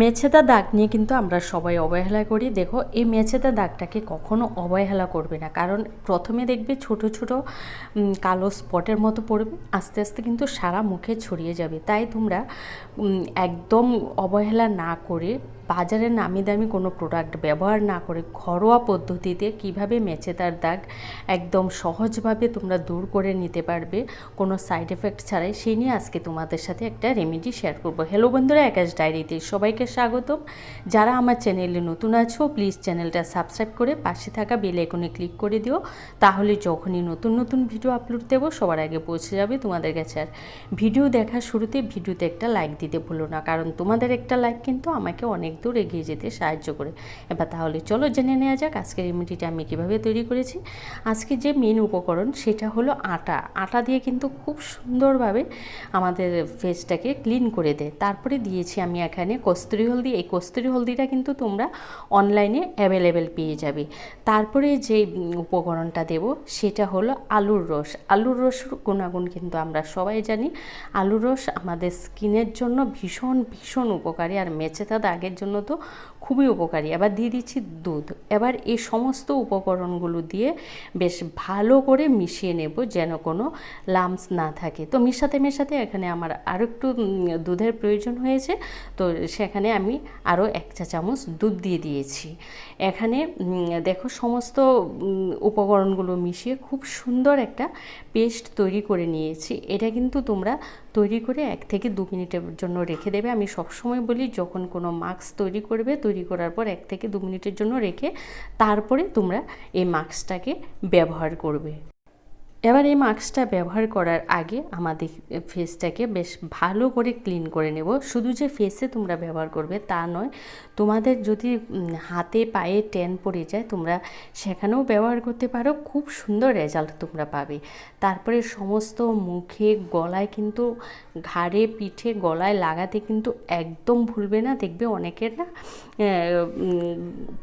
মেছেদা দাগ নিয়ে কিন্তু আমরা সবাই অবহেলা করি। দেখো, এই মেছেদা দাগটাকে কখনো অবহেলা করবে না। কারণ প্রথমে দেখবে ছোট ছোট কালো স্পটের মতো পড়বে, আস্তে আস্তে কিন্তু সারা মুখে ছড়িয়ে যাবে। তাই তোমরা একদম অবহেলা না করে বাজারে নামি দামি কোনো প্রোডাক্ট ব্যবহার না করে ঘরোয়া পদ্ধতিতে কীভাবে মেছেদার দাগ একদম সহজভাবে তোমরা দূর করে নিতে পারবে, কোনো সাইড এফেক্ট ছাড়াই সেই নিয়ে আজকে তোমাদের সাথে একটা রেমেডি শেয়ার করব। হ্যালো বন্ধুরা একাশ ডায়েরিতে সবাইকে স্বাগতম। যারা আমার চ্যানেলে নতুন আছো প্লিজ চ্যানেলটা সাবস্ক্রাইব করে পাশে থাকা বেল আইকনে ক্লিক করে দিও। তাহলে যখনই নতুন নতুন ভিডিও আপলোড দেবো, সবার আগে পৌঁছে যাবে তোমাদের কাছে। আর ভিডিও দেখার শুরুতে ভিডিওতে একটা লাইক দিতে ভুলো না, কারণ তোমাদের একটা লাইক কিন্তু আমাকে অনেক দূর এগিয়ে যেতে সাহায্য করে। এবার তাহলে চলো জেনে নেওয়া যাক আজকের রেমেডিটা আমি কীভাবে তৈরি করেছি। আজকে যে মেন উপকরণ, সেটা হলো আটা। আটা দিয়ে কিন্তু খুব সুন্দরভাবে আমাদের ফেসটাকে ক্লিন করে দেয়। তারপরে দিয়েছি আমি এখানে কস্তুরি হলদি এই কস্তুরি হলদিটা কিন্তু তোমরা অনলাইনে অ্যাভেলেবেল পেয়ে যাবে। তারপরে যে উপকরণটা দেব, সেটা হলো আলুর রস। আলুর রস গুণাগুণ কিন্তু আমরা সবাই জানি। আলুর রস আমাদের স্কিনের জন্য ভীষণ ভীষণ উপকারী। আর মেচেতা দাগের জন্য তো খুবই উপকারী। এবার দিয়ে দিচ্ছি দুধ। এবার এই সমস্ত উপকরণগুলো দিয়ে বেশ ভালো করে মিশিয়ে নেব যেন কোনো লামস না থাকে। তো মেশাতে মেশাতে এখানে আমার আরও একটু দুধের প্রয়োজন হয়েছে। তো সেখানে আমি আরও এক চা চামচ দুধ দিয়ে দিয়েছি। এখানে দেখো সমস্ত উপকরণগুলো মিশিয়ে খুব সুন্দর একটা পেস্ট তৈরি করে নিয়েছি। এটা কিন্তু তোমরা তৈরি করে এক থেকে দু মিনিটের জন্য রেখে দেবে। আমি সবসময় বলি, যখন কোনো মাস্ক তৈরি করবে তৈরি করার পর এক থেকে দু মিনিটের জন্য রেখে তারপরে তোমরা এই মাস্কটাকে ব্যবহার করবে। এবার এই মাস্কটা ব্যবহার করার আগে আমাদের ফেসটাকে বেশ ভালো করে ক্লিন করে নেব। শুধু যে ফেসে তোমরা ব্যবহার করবে তা নয়, তোমাদের যদি হাতে, পায়ে ট্যান পড়ে যায়, তোমরা সেখানেও ব্যবহার করতে পারো। খুব সুন্দর রেজাল্ট তোমরা পাবে। তারপরে সমস্ত মুখে, গলায় কিন্তু, ঘাড়ে, পিঠে, গলায় লাগাতে কিন্তু একদম ভুলবে না। দেখবে অনেকের না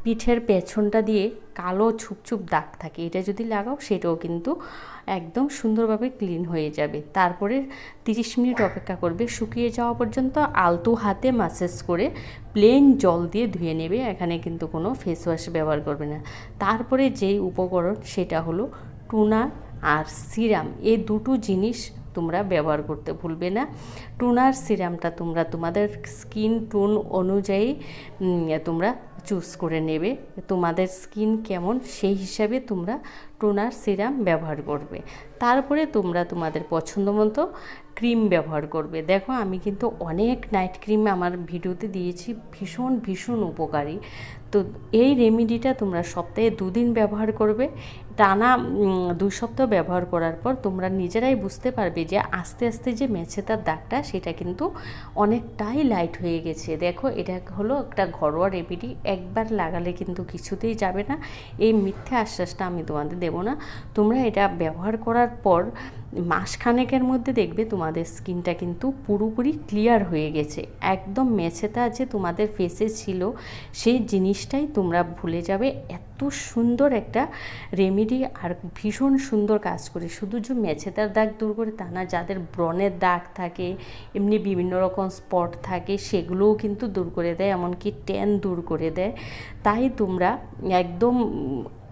পিঠের পেছনটা দিয়ে কালো ছুপছুপ দাগ থাকে। এটা যদি লাগাও, সেটাও কিন্তু একদম সুন্দরভাবে ক্লিন হয়ে যাবে। তারপরে তিরিশ মিনিট অপেক্ষা করবে। শুকিয়ে যাওয়া পর্যন্ত আলতো হাতে মাসাজ করে প্লেন জল দিয়ে ধুয়ে নেবে। এখানে কিন্তু কোনো ফেস ওয়াশ ব্যবহার করবে না। তারপরে যেই উপকরণ, সেটা হলো টুনা আর সিরাম। এই দুটো জিনিস তোমরা ব্যবহার করতে ভুলবে না। টুনার সিরামটা তোমরা তোমাদের স্কিন টোন অনুযায়ী তোমরা চুজ করে নেবে। তোমাদের স্কিন কেমন সেই হিসাবে তোমরা টোনার সিরাম ব্যবহার করবে। তারপরে তোমরা তোমাদের পছন্দ মতো ক্রিম ব্যবহার করবে। দেখো, আমি কিন্তু অনেক নাইট ক্রিম আমার ভিডিওতে দিয়েছি, ভীষণ ভীষণ উপকারী। তো এই রেমেডিটা তোমরা সপ্তাহে দুদিন ব্যবহার করবে। টানা দুই সপ্তাহ ব্যবহার করার পর তোমরা নিজেরাই বুঝতে পারবে যে আস্তে আস্তে যে মেছেতার দাগটা, সেটা কিন্তু অনেকটাই লাইট হয়ে গেছে। দেখো, এটা হলো একটা ঘরোয়া রেমেডি একবার লাগালে কিন্তু কিছুতেই যাবে না। এই মিথ্যে আশ্বাসটা আমি তোমাদের দেবো না। তোমরা এটা ব্যবহার করার পর মাসখানেকের মধ্যে দেখবে তোমাদের স্কিনটা কিন্তু পুরোপুরি ক্লিয়ার হয়ে গেছে। একদম মেছেতা যে তোমাদের ফেসে ছিল। সেই জিনিসটাই তোমরা ভুলে যাবে। এত সুন্দর একটা রেমেডি আর ভীষণ সুন্দর কাজ করে। শুধু যে মেছেতার দাগ দূর করে তা না, যাদের ব্রণের দাগ থাকে, এমনি বিভিন্ন রকম স্পট থাকে, সেগুলোও কিন্তু দূর করে দেয়, এমনকি ট্যান দূর করে দেয়। তাই তোমরা একদম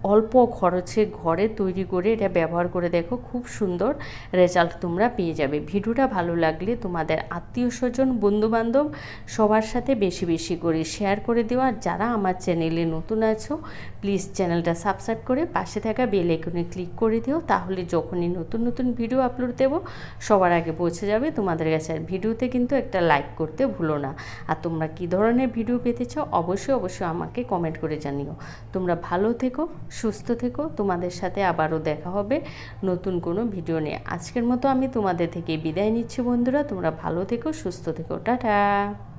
অল্প খরচে ঘরে তৈরি করে এটা ব্যবহার করে দেখো, খুব সুন্দর রেজাল্ট তোমরা পেয়ে যাবে। ভিডিওটা ভালো লাগলে তোমাদের আত্মীয় স্বজন, বন্ধুবান্ধব সবার সাথে বেশি বেশি করে শেয়ার করে দেওয়া আর যারা আমার চ্যানেলে নতুন আছো প্লিজ চ্যানেলটা সাবস্ক্রাইব করে পাশে থাকা বেল আইকনে ক্লিক করে দিও। তাহলে যখনই নতুন নতুন ভিডিও আপলোড দেবো, সবার আগে পৌঁছে যাবে তোমাদের কাছে। আর ভিডিওতে কিন্তু একটা লাইক করতে ভুলো না। আর তোমরা কী ধরনের ভিডিও পেতে চাও, অবশ্যই অবশ্যই আমাকে কমেন্ট করে জানিও। তোমরা ভালো থেকো। সুস্থ থেকো। তোমাদের সাথে আবারও দেখা হবে নতুন কোনো ভিডিও নিয়ে। আজকের মতো আমি তোমাদের থেকে বিদায় নিচ্ছি বন্ধুরা। তোমরা ভালো থেকো, সুস্থ থেকো। টাটা।